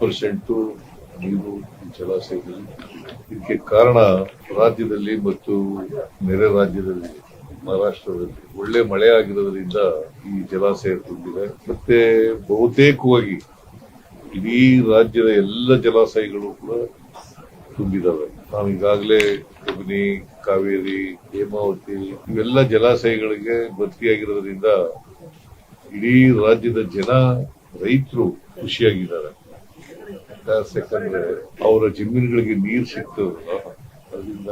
Percent ನೀರು ಜಲಾಶಯದಲ್ಲಿ ಇದಕ್ಕೆ ಕಾರಣ ರಾಜ್ಯದಲ್ಲಿ ಮತ್ತು ನೆರೆ ರಾಜ್ಯದಲ್ಲಿ, ಮಹಾರಾಷ್ಟ್ರದಲ್ಲಿ ಒಳ್ಳೆ ಮಳೆ ಆಗಿರೋದ್ರಿಂದ ಈ ಜಲಾಶಯ ತುಂಬಿದೆ. ಮತ್ತೆ ಬಹುತೇಕವಾಗಿ ಇಡೀ ರಾಜ್ಯದ ಎಲ್ಲ ಜಲಾಶಯಗಳು ಕೂಡ ತುಂಬಿದಾವೆ. ನಾವು ಈಗಾಗಲೇ ಕಬಿನಿ ಕಾವೇರಿ, ಹೇಮಾವತಿ ಇವೆಲ್ಲ ಜಲಾಶಯಗಳಿಗೆ ಭರ್ತಿಯಾಗಿರೋದ್ರಿಂದ ಇಡೀ ರಾಜ್ಯದ ಜನ ರೈತರು ಖುಷಿಯಾಗಿದ್ದಾರೆ ಯಾಕಂದ್ರೆ ಅವರ ಜಮೀನುಗಳಿಗೆ ನೀರು ಸಿಗ್ತದಲ್ಲ ಅದರಿಂದ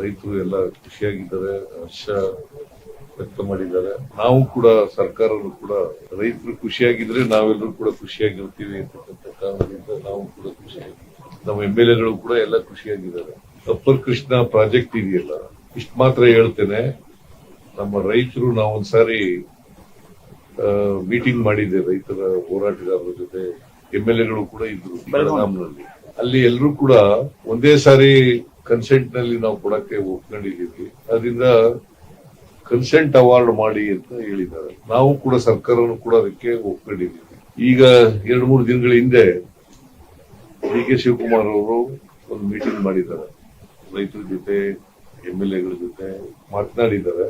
ರೈತರು ಎಲ್ಲ ಖುಷಿಯಾಗಿದ್ದಾರೆ. ಹರ್ಷ ವ್ಯಕ್ತ ಮಾಡಿದ್ದಾರೆ. ನಾವು ಕೂಡ ಸರ್ಕಾರನು ಕೂಡ ರೈತರು ಖುಷಿಯಾಗಿದ್ರೆ ನಾವೆಲ್ಲರೂ ಕೂಡ ಖುಷಿಯಾಗಿರ್ತೀವಿ ಅಂತಕ್ಕಂಥ ಕಾರಣದಿಂದ ನಾವು ಕೂಡ ಖುಷಿಯಾಗಿದ್ದೀವಿ ನಮ್ಮ ಎಂ ಎಲ್ ಎಗಳು ಕೂಡ ಎಲ್ಲ ಖುಷಿಯಾಗಿದ್ದಾರೆ. ಅಪ್ಪರ್ ಕೃಷ್ಣ ಪ್ರಾಜೆಕ್ಟ್ ಇದೆಯಲ್ಲ, ಇಷ್ಟು ಮಾತ್ರ ಹೇಳ್ತೇನೆ. ನಮ್ಮ ರೈತರು ನಾವೊಂದ್ಸಾರಿ ಮೀಟಿಂಗ್ ಮಾಡಿದ್ದೆ ರೈತರ ಹೋರಾಟಗಾರರ ಜೊತೆ. ಎಂ ಎಲ್ ಎಗಳು ಕೂಡ ಇದ್ರು ಬೆಳಗಾಂನಲ್ಲಿ ಅಲ್ಲಿ ಎಲ್ಲರೂ ಕೂಡ ಒಂದೇ ಸಾರಿ ಕನ್ಸೆಂಟ್ನಲ್ಲಿ ನಾವು ಕೊಡಕ್ಕೆ ಒಪ್ಕೊಂಡಿದ್ದೀವಿ. ಅದರಿಂದ ಕನ್ಸೆಂಟ್ ಅವಾರ್ಡ್ ಮಾಡಿ ಅಂತ ಹೇಳಿದ್ದಾರೆ. ನಾವು ಕೂಡ ಸರ್ಕಾರನು ಕೂಡ ಅದಕ್ಕೆ ಒಪ್ಕೊಂಡಿದ್ದೀವಿ. ಈಗ ಎರಡು ಮೂರು ದಿನಗಳ ಹಿಂದೆ ಡಿ ಕೆ ಶಿವಕುಮಾರ್ ಅವರು ಒಂದು ಮೀಟಿಂಗ್ ಮಾಡಿದ್ದಾರೆ. ರೈತರ ಜೊತೆ ಎಂ ಎಲ್ ಎಗಳ ಜೊತೆ ಮಾತನಾಡಿದ್ದಾರೆ.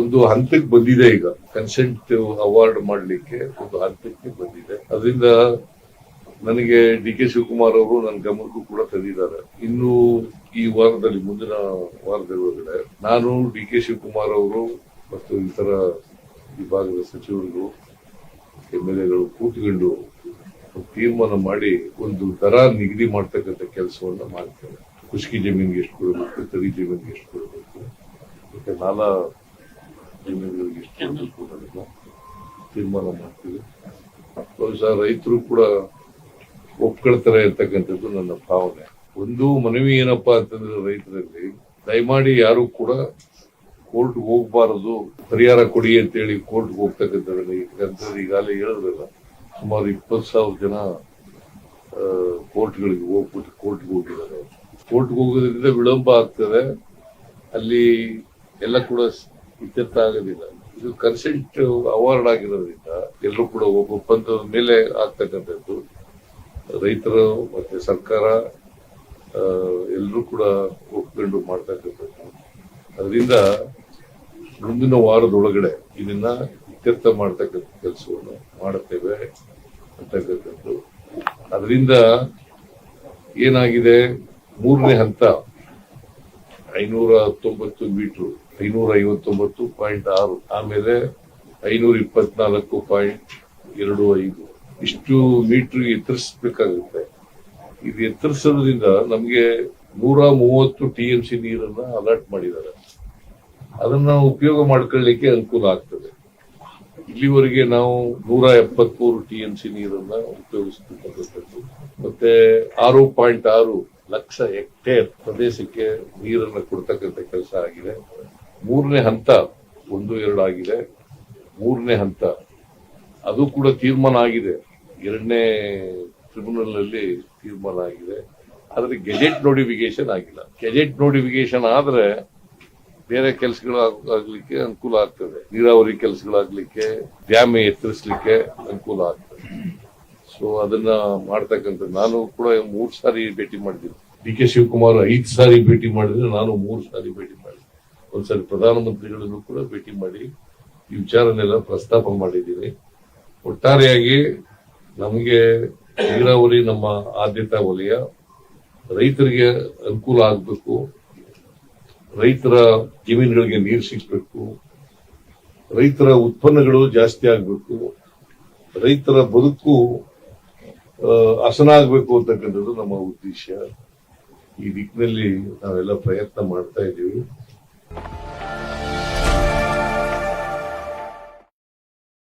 ಒಂದು ಹಂತಕ್ಕೆ ಬಂದಿದೆ ಈಗ. ಕನ್ಸೆಂಟ್ ಅವಾರ್ಡ್ ಮಾಡಲಿಕ್ಕೆ ಒಂದು ಹಂತಕ್ಕೆ ಬಂದಿದೆ. ಅದರಿಂದ ನನಗೆ ಡಿ ಕೆ ಶಿವಕುಮಾರ್ ಅವರು ನನ್ನ ಗಮನಕ್ಕೂ ಕೂಡ ತಂದಿದ್ದಾರೆ. ಇನ್ನು ಈ ವಾರದಲ್ಲಿ, ಮುಂದಿನ ವಾರದ ನಾನು ಡಿ ಕೆ ಶಿವಕುಮಾರ್ ಅವರು ಮತ್ತು ಇತರ ವಿಭಾಗದ ಸಚಿವರು ಎಂ ಎಲ್ ಎಗಳು ಕೂತ್ಕೊಂಡು ತೀರ್ಮಾನ ಮಾಡಿ ಒಂದು ದರ ನಿಗದಿ ಮಾಡ್ತಕ್ಕಂಥ ಕೆಲಸವನ್ನ ಮಾಡ್ತೇವೆ. ಖುಷ್ಕಿ ಜಮೀನಿಗೆ ಎಷ್ಟು ಕೊಡಬೇಕು, ತರಿ ಜಮೀನಿಗೆ ಎಷ್ಟು ಕೊಡಬೇಕು ಮತ್ತೆ ತೀರ್ಮಾನ ಮಾಡ್ತೀವಿ ಬಹುಶಃ ರೈತರು ಕೂಡ ಒಪ್ಕೊಳ್ತಾರೆ ಇರ್ತಕ್ಕಂಥದ್ದು ನನ್ನ ಭಾವನೆ ಒಂದು ಮನವಿ ಏನಪ್ಪಾ ಅಂತಂದ್ರೆ ರೈತರಲ್ಲಿ ದಯಮಾಡಿ ಯಾರು ಕೂಡ ಕೋರ್ಟ್ ಹೋಗ್ಬಾರದು ಪರಿಹಾರ ಕೊಡಿ ಅಂತೇಳಿ ಕೋರ್ಟ್ ಹೋಗ್ತಕ್ಕಂಥದ್ದನ್ನ ಯಾಕಂತಂದ್ರೆ ಈಗಾಗಲೇ ಹೇಳಿದ್ರಲ್ಲ ಸುಮಾರು ಇಪ್ಪತ್ತು ಸಾವಿರ ಜನ ಕೋರ್ಟ್ಗಳಿಗೆ ಹೋಗ್ಬಿಟ್ಟು ಕೋರ್ಟ್ಗೆ ಹೋಗಿದ್ದಾರೆ ಕೋರ್ಟ್ಗೆ ಹೋಗೋದ್ರಿಂದ ವಿಳಂಬ ಆಗ್ತದೆ ಅಲ್ಲಿ ಎಲ್ಲ ಕೂಡ ಇತ್ಯರ್ಥ ಆಗೋದಿಲ್ಲ ಇದು ಕನ್ಸೆಂಟ್ ಅವಾರ್ಡ್ ಆಗಿರೋದ್ರಿಂದ ಎಲ್ಲರೂ ಕೂಡ ಒಬ್ಬ ಒಪ್ಪಂದದ ಮೇಲೆ ಆಗ್ತಕ್ಕಂಥದ್ದು. ರೈತರು ಮತ್ತೆ ಸರ್ಕಾರ ಎಲ್ಲರೂ ಕೂಡ ಒಪ್ಕೊಂಡು ಮಾಡ್ತಕ್ಕಂಥದ್ದು. ಅದರಿಂದ ಮುಂದಿನ ವಾರದೊಳಗಡೆ ಇದನ್ನ ಇತ್ಯರ್ಥ ಮಾಡ್ತಕ್ಕಂಥ ಕೆಲಸವನ್ನು ಮಾಡುತ್ತೇವೆ ಅಂತಕ್ಕಂಥದ್ದು. ಅದರಿಂದ ಏನಾಗಿದೆ? ಮೂರನೇ ಹಂತ, ಐನೂರ ಹತ್ತೊಂಬತ್ತು ಮೀಟರ್ ಐನೂರ ಐವತ್ತೊಂಬತ್ತು ಪಾಯಿಂಟ್ ಆರು, ಆಮೇಲೆ ಐನೂರ ಇಪ್ಪತ್ನಾಲ್ಕು ಪಾಯಿಂಟ್ ಎರಡು ಐದು. ಇಷ್ಟು ಮೀಟರ್ ಎತ್ತರಿಸಬೇಕಾಗುತ್ತೆ. ಇದು ಎತ್ತರಿಸೋದ್ರಿಂದ ನಮಗೆ ನೂರ ಮೂವತ್ತು ಟಿ ಎಂ ಸಿ ನೀರನ್ನ ಅಲರ್ಟ್ ಮಾಡಿದ್ದಾರೆ. ಅದನ್ನ ಉಪಯೋಗ ಮಾಡ್ಕೊಳ್ಳಿಕ್ಕೆ ಅನುಕೂಲ ಆಗ್ತದೆ. ಇಲ್ಲಿವರೆಗೆ ನಾವು ನೂರ ಎಪ್ಪತ್ಮೂರು ಟಿ ಎಂ ಸಿ ನೀರನ್ನ ಉಪಯೋಗಿಸತಕ್ಕಂಥದ್ದು ಮತ್ತೆ ಆರು ಪಾಯಿಂಟ್ ಆರು ಲಕ್ಷ ಹೆಕ್ಟೇರ್ ಪ್ರದೇಶಕ್ಕೆ ನೀರನ್ನ ಕೊಡ್ತಕ್ಕಂಥ ಕೆಲಸ ಆಗಿದೆ. ಮೂರನೇ ಹಂತ ಒಂದು ಎರಡು ಆಗಿದೆ. ಮೂರನೇ ಹಂತ, ಅದು ಕೂಡ ತೀರ್ಮಾನ ಆಗಿದೆ. ಎರಡನೇ ಟ್ರಿಬ್ಯುನಲ್ ಅಲ್ಲಿ ತೀರ್ಮಾನ ಆಗಿದೆ. ಆದರೆ ಗೆಜೆಟ್ ನೋಟಿಫಿಕೇಶನ್ ಆಗಿಲ್ಲ. ಗೆಜೆಟ್ ನೋಟಿಫಿಕೇಶನ್ ಆದರೆ ಬೇರೆ ಕೆಲಸಗಳು ಆಗ್ಲಿಕ್ಕೆ ಅನುಕೂಲ ಆಗ್ತದೆ. ನೀರಾವರಿ ಕೆಲಸಗಳಾಗ್ಲಿಕ್ಕೆ, ಡ್ಯಾಮ್ ಎತ್ತರಿಸಲಿಕ್ಕೆ ಅನುಕೂಲ ಆಗ್ತದೆ. ಸೊ ಅದನ್ನ ಮಾಡ್ತಕ್ಕಂಥ ನಾನು ಕೂಡ ಮೂರು ಸಾರಿ ಭೇಟಿ ಮಾಡಿದ್ದೀನಿ. ಡಿ ಕೆ ಶಿವಕುಮಾರ್ ಐದು ಸಾರಿ ಭೇಟಿ ಮಾಡಿದ್ರೆ ನಾನು ಮೂರು ಸಾರಿ ಭೇಟಿ ಮಾಡಿದೆ ಒಂದ್ಸರಿ ಪ್ರಧಾನಮಂತ್ರಿಗಳನ್ನು ಕೂಡ ಭೇಟಿ ಮಾಡಿ ಈ ವಿಚಾರನೆಲ್ಲ ಪ್ರಸ್ತಾಪ ಮಾಡಿದ್ದೀನಿ ಒಟ್ಟಾರೆಯಾಗಿ ನಮಗೆ ನೀರಾವರಿ ನಮ್ಮ ಆದ್ಯತಾ ವಲಯ ರೈತರಿಗೆ ಅನುಕೂಲ ಆಗಬೇಕು. ರೈತರ ಜಮೀನುಗಳಿಗೆ ನೀರು ಸಿಗಬೇಕು. ರೈತರ ಉತ್ಪನ್ನಗಳು ಜಾಸ್ತಿ ಆಗಬೇಕು. ರೈತರ ಬದುಕು ಆ, ಹಸನ ಆಗಬೇಕು ಅಂತಕ್ಕಂಥದ್ದು ನಮ್ಮ ಉದ್ದೇಶ. ಈ ದಿಕ್ಕಿನಲ್ಲಿ ನಾವೆಲ್ಲ ಪ್ರಯತ್ನ ಮಾಡ್ತಾ ಇದ್ದೀವಿ. you